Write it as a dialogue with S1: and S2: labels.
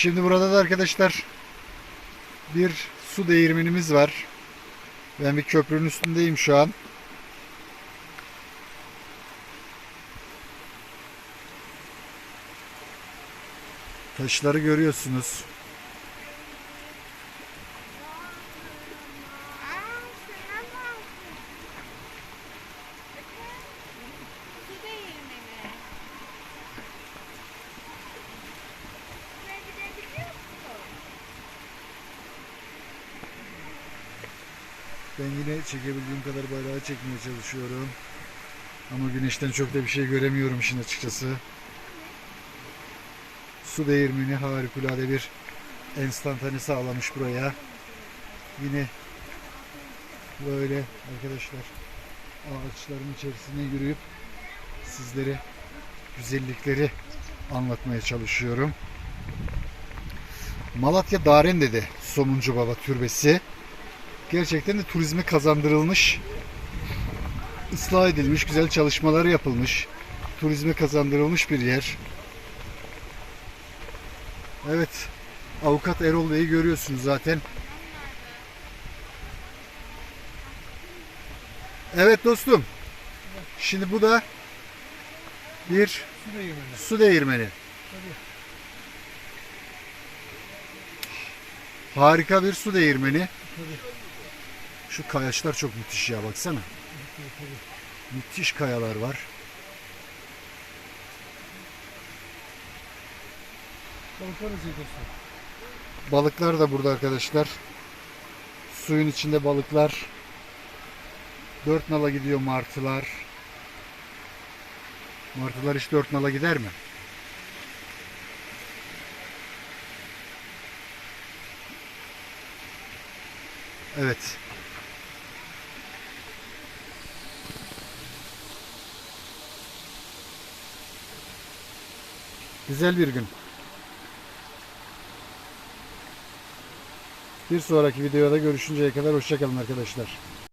S1: Şimdi burada da arkadaşlar bir su değirmenimiz var. Ben bir köprünün üstündeyim şu an. Taşları görüyorsunuz. Ben yine çekebildiğim kadar bayrağı çekmeye çalışıyorum. Ama güneşten çok da bir şey göremiyorum işin açıkçası. Su değirmeni harikulade bir enstantane sağlamış buraya. Yine böyle arkadaşlar ağaçların içerisine yürüyüp sizlere güzellikleri anlatmaya çalışıyorum. Malatya Darende'de Somuncu Baba Türbesi. Gerçekten de turizme kazandırılmış, ıslah edilmiş, güzel çalışmalar yapılmış, turizme kazandırılmış bir yer. Evet, avukat Erol Bey'i görüyorsunuz zaten. Evet dostum. Şimdi bu da bir
S2: Su değirmeni.
S1: su değirmeni. Harika bir su değirmeni. Şu kayaçlar çok müthiş ya baksana. Müthiş kayalar var. Balıklar da burada arkadaşlar. Suyun içinde balıklar. Dört nala gidiyor martılar. Martılar hiç dört nala gider mi? Evet. Güzel bir gün. Bir sonraki videoda görüşünceye kadar hoşçakalın arkadaşlar.